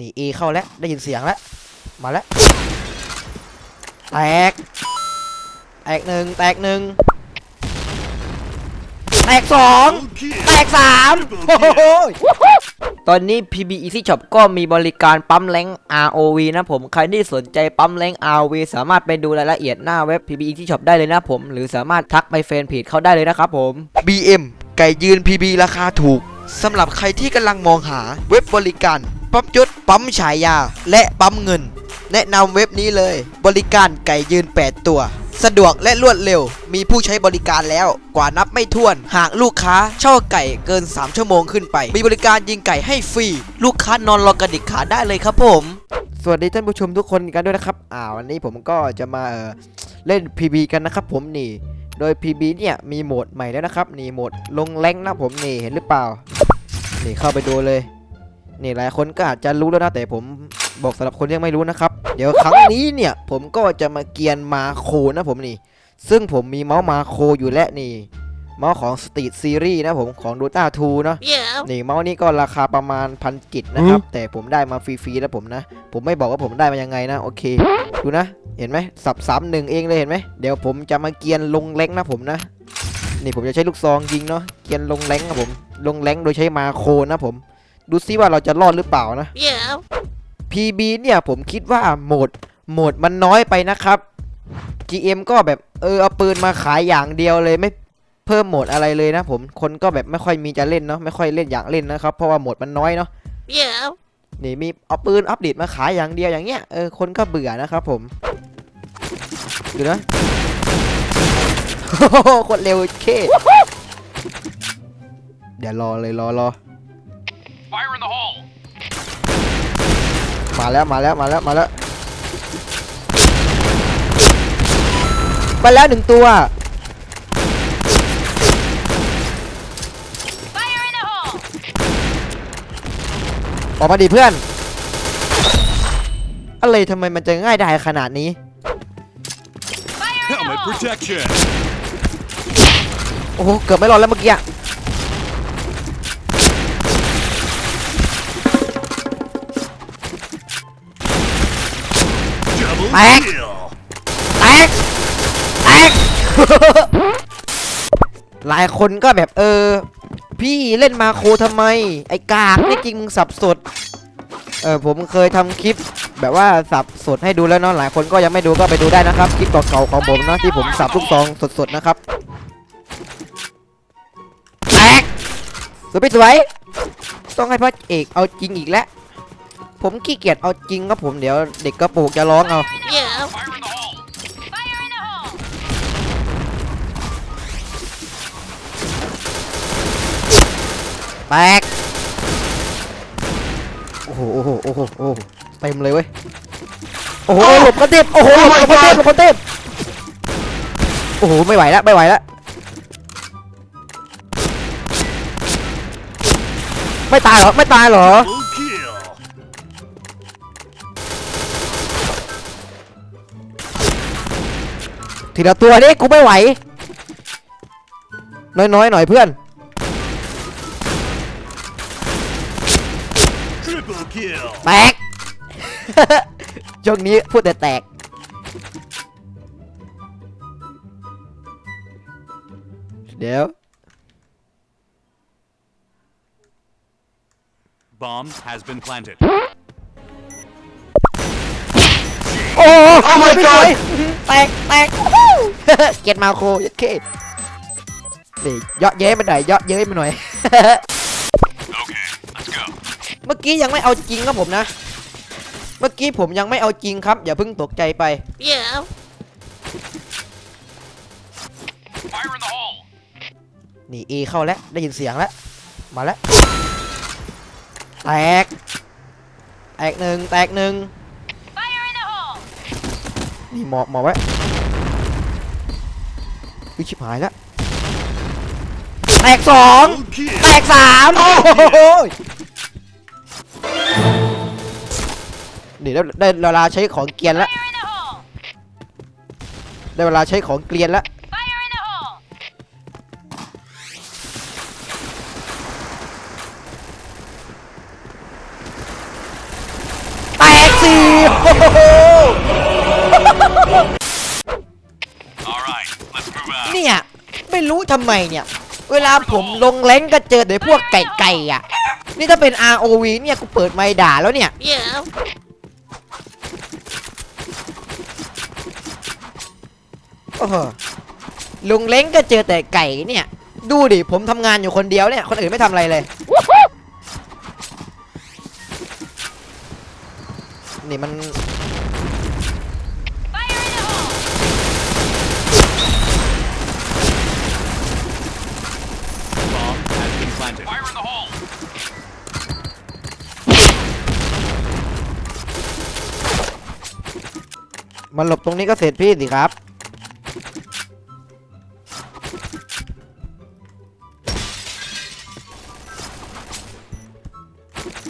นี่เอเข้าแล้ว ได้ยินเสียงแล้ว มาแล้ว แตก แตกหนึ่งแตกหนึ่งแตกสองแตกสามโอ้โหตอนนี้ PB Easy Shop ก็มีบริการปั๊มแรง ROV นะผม ใครที่สนใจปั๊มแรง ROV สามารถไปดูรายละเอียดหน้าเว็บ PB Easy Shop ได้เลยนะผม หรือสามารถทักไปแฟนเพจเขาได้เลยนะครับผม BM ไก่ยืน PB ราคาถูกสำหรับใครที่กำลังมองหาเว็บบริการ ปั๊มยศปั๊มฉายา และปั๊มเงิน แนะนำเว็บนี้เลย บริการไก่ยืน 8 ตัว สะดวกและรวดเร็ว มีผู้ใช้บริการแล้วกว่านับไม่ถ้วน หากลูกค้าเช่าไก่เกิน 3 ชั่วโมงขึ้นไป มีบริการยิงไก่ให้ฟรีลูกค้านอนรอกระดิกขาได้เลยครับผมสวัสดีท่านผู้ชมทุกคนกันด้วยนะครับ อ่าวันนี้ผมก็จะมาเอ่อเล่น PB กันนะครับผมนี่ โดย PB เนี่ยมีโหมดใหม่แล้วนะครับนี่โหมดลงแรงนะผมนี่เห็นหรือเปล่า นี่เข้าไปดูเลย นี่หลายคนก็อาจจะรู้แล้วนะแต่ผมบอกสำหรับคนที่ยังไม่รู้นะครับ เดี๋ยวครั้งนี้เนี่ยผมก็จะมาเกียนมาโคนะผมนี่ ซึ่งผมมีเมาส์มาโคอยู่แล้วนี่ เมาส์ของ Street Series นะผมของ Dota 2เนาะ Yeah. นี่เมาส์นี้ก็ราคาประมาณพันกิตนะครับ แต่ผมได้มาฟรีๆแล้วผมนะ ผมไม่บอกว่าผมได้มายังไงนะ โอเค ดูนะ เห็นไหมสับสามหนึ่งเองเลยเห็นไหมเดี๋ยวผมจะมาเกียนลงแรงนะผมนะ นี่ผมจะใช้ลูกซองยิงเนาะ เกียนลงแรงนะผม ลงแรงโดยใช้มาโคนะผม ดูซิว่าเราจะรอดหรือเปล่านะ Yeah. PB เนี่ยผมคิดว่าโหมดโหมดมันน้อยไปนะครับ GM ก็แบบเออเอาปืนมาขายอย่างเดียวเลยไม่เพิ่มโหมดอะไรเลยนะผมคนก็แบบไม่ค่อยมีจะเล่นเนาะไม่ค่อยเล่นอยากเล่นนะครับ เพราะว่าโหมดมันน้อยเนาะ Yeah. นี่มีเอาปืนอัปเดตมาขายอย่างเดียวอย่างเงี้ยเออคนก็เบื่อนะครับผมดูนะโคตรเร็วเคเดี๋ยวรอเลยรอรอ มาแล้วมาแล้วมาแล้วมาแล้วมาแล้วหนึ่งตัว Fire in the hole. ออกมาดิเพื่อน อะไรทำไมมันจะง่ายได้ขนาดนี้ Fire in the Helmet hole. protection! โอ้โห เกือบไม่รอดแล้วเมื่อกี้ อะ Double Back. kill! แตก แตก หลายคนก็แบบเออ พี่เล่นมาโคทำไม ไอ้กากนี่จริงมึงสับสด เออผมเคยทำคลิปแบบว่าสับสดให้ดูแล้วเนาะหลายคนก็ยังไม่ดูก็ไปดูได้นะครับคลิปเก่าๆของผมเนาะที่ผมสับลูกซองสดๆนะครับแตกสวยไปสวยต้องให้พระเอกเอาจริงอีกแล้ว ผมขี้เกียจเอาจริงครับผมเดี๋ยวเด็กกระโปรงจะร้องเอา Yeah. Fire in the hole! Fire in the hole. แตกโอ้โห โอ้โห โอ้โห โอ้โหเต็มเลยเว้ย โอ้โห หลบกระเต็บโอ้โห หลบกระเต็บหลบกระเต็บโอ้โห ไม่ไหวแล้ว ไม่ไหวแล้ว ไม่ตายเหรอ ไม่ตายเหรอ ทีละตัวนี่กูไม่ไหว น้อยๆหน่อยเพื่อน Triple kill! แตก ช่วงนี้พูดแต่แตก เดี๋ยว Bomb has been planted. โอ้โหไม่สวยแตกแตก เก็ตมาโคยัดเคนี่เยาะเย้ยมาหน่อยเยาะเย้ยมาหน่อย Okay, let's go. เมื่อกี้ยังไม่เอาจริงครับผมนะ เมื่อกี้ผมยังไม่เอาจริงครับ อย่าเพิ่งตกใจไป Yeah. Fire in the hole! นี่เอเข้าแล้ว ได้ยินเสียงแล้ว มาแล้ว แตก แตกหนึ่งแตกหนึ่ง Fire in the hole. นี่หมอบหมอบไว้ วิชิบหายแล้วแตกสองแตกสามโอ้โหนี่ได้ได้เวลาใช้ของเกียนแล้วได้เวลาใช้ของเกรียนแล้ว Fire in the hole. แสี่ ไม่รู้ทำไมเนี่ย เวลาผมลงแรงก็เจอแต่พวกไก่ๆอะ นี่ถ้าเป็น ROV เนี่ยกูเปิดไมค์ด่าแล้วเนี่ยโอ้โหลงเล้งก็เจอแต่ไก่เนี่ย ดูดิ ผมทำงานอยู่คนเดียวเนี่ย คนอื่นไม่ทำอะไรเลย นี่มัน Fire in the hole! Bomb has been planted. Fire in the hole. มันหลบตรงนี้ก็เสร็จพี่สิครับ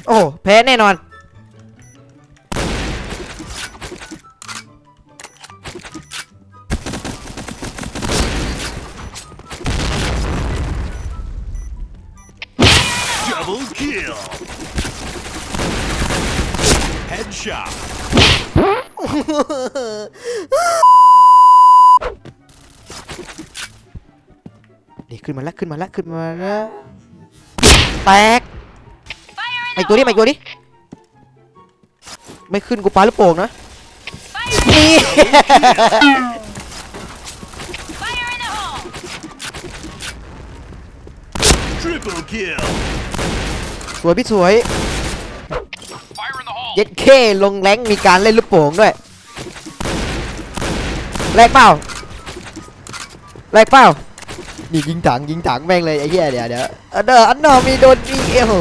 โอ้แพ้แน่นอน Double kill. Headshot. นี่ขึ้นมาแล้วขึ้นมาแล้วขึ้นมาแล้วแตก Fire in ไอ the ตัวนี้ไอ hole! ตัวนี้ไม่ขึ้นกูปาลูกโป่งนะ Fire, นี่ fire in the hole! Triple kill. สวยพี่สวย Fire in the hole. เย็ดเคลงแรงมีการเล่นลูกโป่งด้วยแรกเปล่าแรกเปล่านี่ยิงถังยิงถังแม่งเลยไอ้เหี้ยเดี๋ยวเดี๋ยวอันเดอร์อันเดอร์มีโดนมีเอ้โห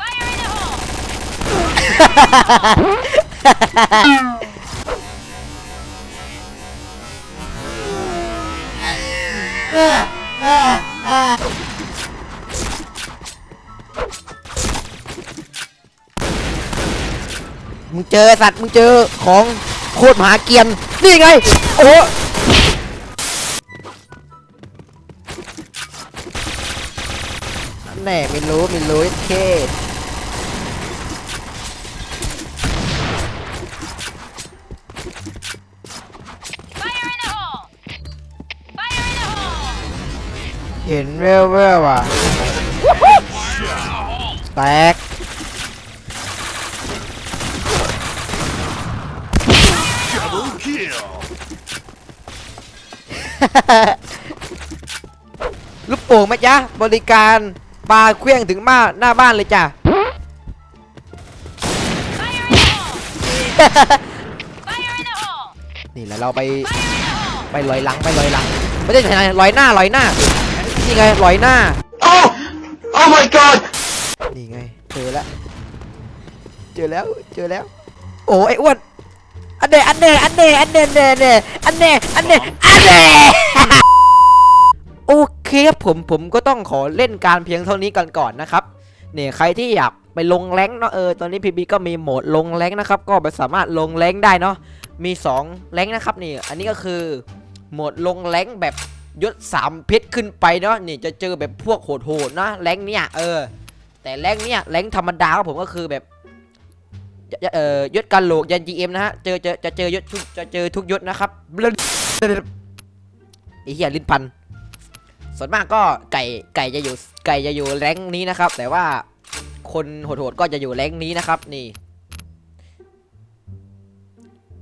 Fire in the hole! มึงเจอสัตว์มึงเจอของโคตรมหาเกียนนี่ไง โอ้โหแน่ไม่รู้ไม่รู้ไอ้เคสเห็นแววแววๆอะแตก Double kill. ลูกโป่งไหมจ๊ะบริการปลาเครื่องถึงมาหน้าบ้านเลยจ้ะ Fire in the hole! Fire in the hole! นี่แหละเราไป Fire in the hole! ไปลอยหลังไปลอยหลัง ไม่ใช่ไหนลอยหน้าลอยหน้า นี่ไงลอยหน้า Oh Oh my god นี่ไงเจอแล้ว เจอแล้วเจอแล้ว โอ้ไอ้อ้วน อันเน่อันเน่อันเน่อันเน่เนเนอันเน่อันเน่อันเน่โอเคครับผมผมก็ต้องขอเล่นการเพียงเท่านี้กันก่อนนะครับเนี่ยใครที่อยากไปลงแรงเนาะเออตอนนี้พีบีก็มีโหมดลงแรงนะครับ ก็ไปสามารถลงแรงได้เนาะมี 2 แรงนะครับนี่อันนี้ก็คือโหมดลงแรงแบบยศ3เพชรขึ้นไปเนาะนี่จะเจอแบบพวกโหดๆนะแรงเนี่ยเออแต่แรงเนี่ยแรงธรรมดาครับผมก็คือแบบ เอ่อยศกันโหลกยัน GM นะฮะเจอเจอจะเจอยศทุกจะเจอทุกยศนะครับไอ้เหี้ยลิ้นพัน ส่วนมากก็ไก่ไก่จะอยู่ไก่จะอยู่แรงนี้นะครับ แต่ว่าคนโหดๆก็จะอยู่แรงนี้นะครับ นี่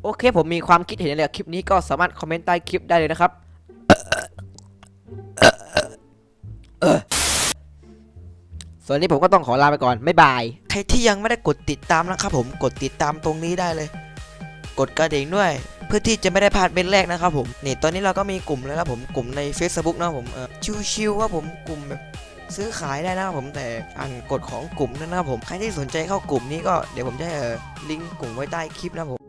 โอเคผมมีความคิดเห็นอะไรกับคลิปนี้ก็สามารถคอมเมนต์ใต้คลิปได้เลยนะครับ ส่วนนี้ผมก็ต้องขอลาไปก่อนบ๊ายบาย ใครที่ยังไม่ได้กดติดตามนะครับผมกดติดตามตรงนี้ได้เลย กดกระดิ่งด้วย เพื่อที่จะไม่ได้พลาดเป็นแรกนะครับผมนี่ตอนนี้เราก็มีกลุ่มแล้วนะผมกลุ่มใน Facebook นะผมเออชิวๆว่าผมกลุ่มแบบซื้อขายได้นะครับผมแต่อ่านกฎของกลุ่มนั่นนะครับผมใครที่สนใจเข้ากลุ่มนี้ก็เดี๋ยวผมจะเออลิงก์กลุ่มไว้ใต้คลิปนะผม